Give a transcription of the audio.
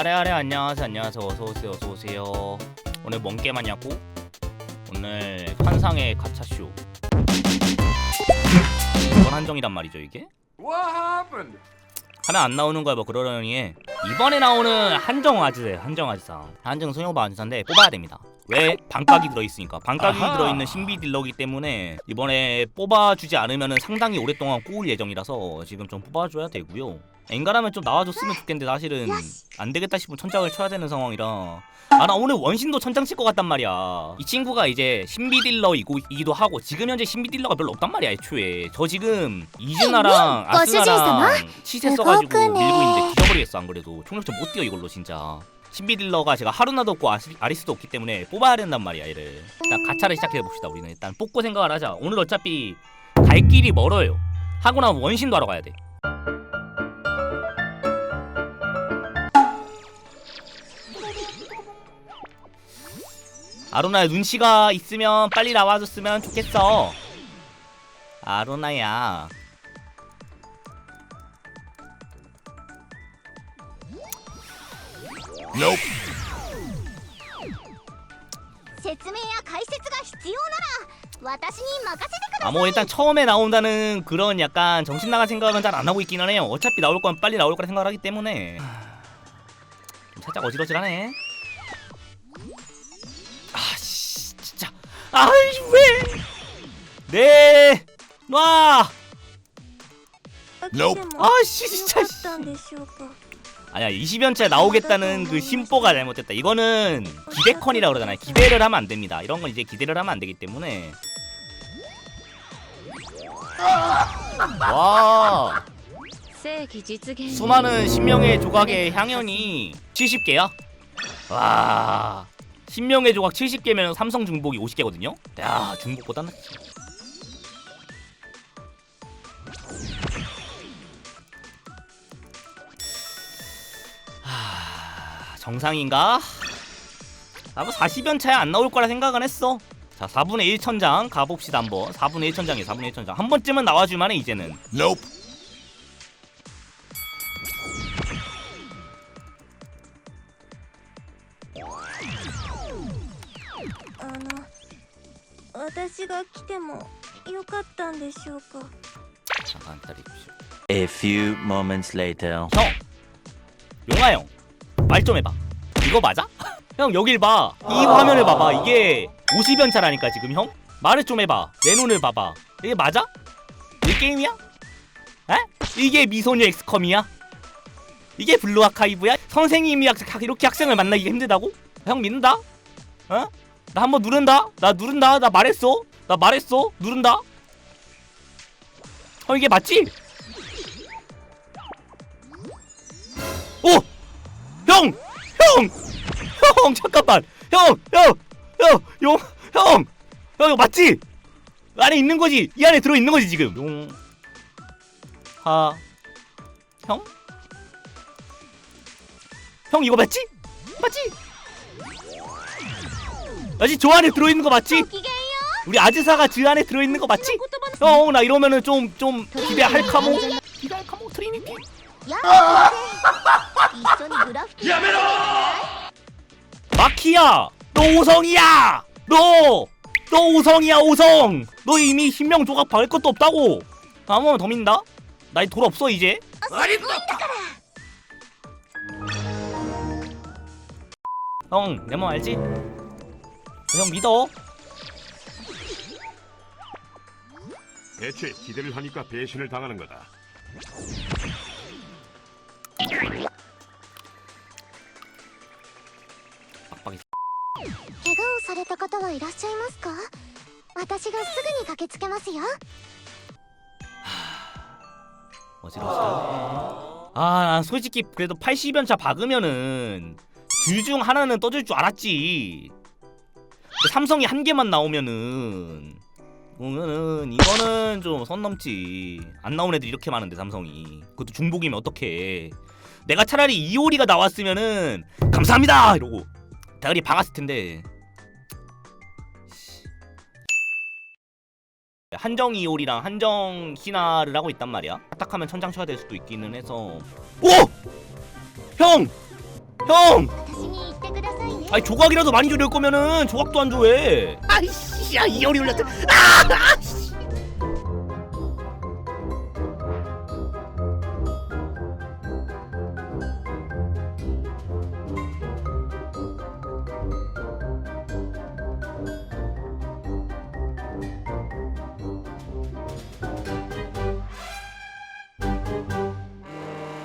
아래 아래 안녕하세요 안녕하세요. 어서 오세요 어서 오세요. 오늘 뭔 게임 하냐고? 오늘 환상의 가차쇼. 이번 한정이란 말이죠 이게? 하면 안 나오는 거야 뭐 그러려니. 해 이번에 나오는 한정 아지세 한정 아지사 한정 소녀바 아지사인데 뽑아야 됩니다. 왜? 반각이 들어있으니까. 반각이 아하. 들어있는 신비 딜러기 때문에 이번에 뽑아주지 않으면 상당히 오랫동안 꼬울 예정이라서 지금 좀 뽑아줘야 되고요 엔간하면 좀 나와줬으면 좋겠는데 사실은 안 되겠다 싶으면 천장을 쳐야 되는 상황이라. 아 나 오늘 원신도 천장 칠 것 같단 말이야. 이 친구가 이제 신비 딜러이기도 하고 지금 현재 신비 딜러가 별로 없단 말이야 애초에. 저 지금 이즈나랑 뭐, 아스나랑 치세 써가지고. 밀고 있는데 뒤져버리겠어 안 그래도. 총력전 못 뛰어 이걸로 진짜. 신비 딜러가 제가 하루나도 없고 아스, 아리스도 없기 때문에 뽑아야 된단 말이야 얘를. 일단 가차를 시작해 봅시다 우리는. 일단 뽑고 생각을 하자. 오늘 어차피 갈 길이 멀어요. 하고 나면 원신도 하러 가야 돼 아로나야 눈치가 있으면 빨리 나와줬으면 좋겠어 아로나야 Nope. 説明や解説が必要なら私に任せてくだ 아 뭐 일단 처음에 나온다는 그런 약간 정신 나간 생각은 잘 안 하고 있기는 해요 어차피 나올 건 빨리 나올 거라 생각을 하기 때문에 좀 살짝 어지러지하네 아씨 진짜 아이 왜네 놔 Nope. 아씨 진짜 씨. たんでしょうか 아니야 20연째 나오겠다는 그 심보가 잘못됐다 이거는 기대컨이라 그러잖아요 기대를 하면 안 됩니다 이런 건 이제 기대를 하면 안 되기 때문에 와 正義実現 수많은 신명의 조각의 향연이 70개야? 와 신명의 조각 70개면 삼성 중복이 50개거든요? 야 중복보다 낫지 하... 정상인가? 나도 40연 차에 안 나올 거라 생각은 했어 자 4분의 1 천장 가봅시다 한번 4분의 1 천장이에요 4분의 1 천장 한 번쯤은 나와줄만해 이제는 Nope. 私が来てもよかったんでしょうか 잠깐 기다려주십시오 A few moments later. 형! 용아 형! 말 좀 해봐 이거 맞아? 형 여길 봐이 화면을 봐봐 이게 50연차라니까 지금 형? 말을 좀 해봐 내 눈을 봐봐 이게 맞아? 이 게임이야? 에? 이게 미소녀 엑스컴이야? 이게 블루 아카이브야? 선생님이 학, 학- 이렇게 학생을 만나기 힘들다고? 형 믿는다? 어? 나 한번 누른다? 나 누른다? 나 말했어? 나 말했어? 누른다? 형 이게 맞지? 오! 형! 형! 형 잠깐만! 형! 형! 형! 용! 형! 형 이거 맞지? 안에 있는 거지? 이 안에 들어 있는 거지 지금? 용... 하... 형? 형 이거 맞지? 맞지? 아직 저 안에 들어있는 거 맞지? 우리 아즈사가 저 안에 들어있는 거 맞지? 어, 어, 나 이러면은 좀, 좀 기대할 카모? 기대할 카모 트리니티? 야메라! 마키야! 너 오성이야! 너! 너 오성이야 오성! 너 이미 흰명 조각 받을 것도 없다고! 아무 번더 민다? 나이 돌 없어 이제? 형, 내 맘 알지? 형 믿어 대체 기대를 하니까 배신을 당하는 거다. 빡빡이 怪我をされた方はいらっしゃいますか私がすぐに駆けつけますよ 어지러워 아난 솔직히 그래도 80연차 박으면은 둘 중 하나는 떠줄 줄 알았지 근데 삼성이 한 개만 나오면은 그러면은 이거는 좀 선 넘지 안 나온 애들 이렇게 많은데 삼성이 그것도 중복이면 어떡해 내가 차라리 이오리가 나왔으면은 감사합니다 이러고 대가리 박았을 텐데 한정 이올이랑 한정 희나를 하고 있단 말이야. 딱하면 천장 쳐야 될 수도 있기는 해서. 오! 형! 형! 아니 조각이라도 많이 줄일 거면은 조각도 안 줘해 아이씨 야 이열이 올렸어 아! 아!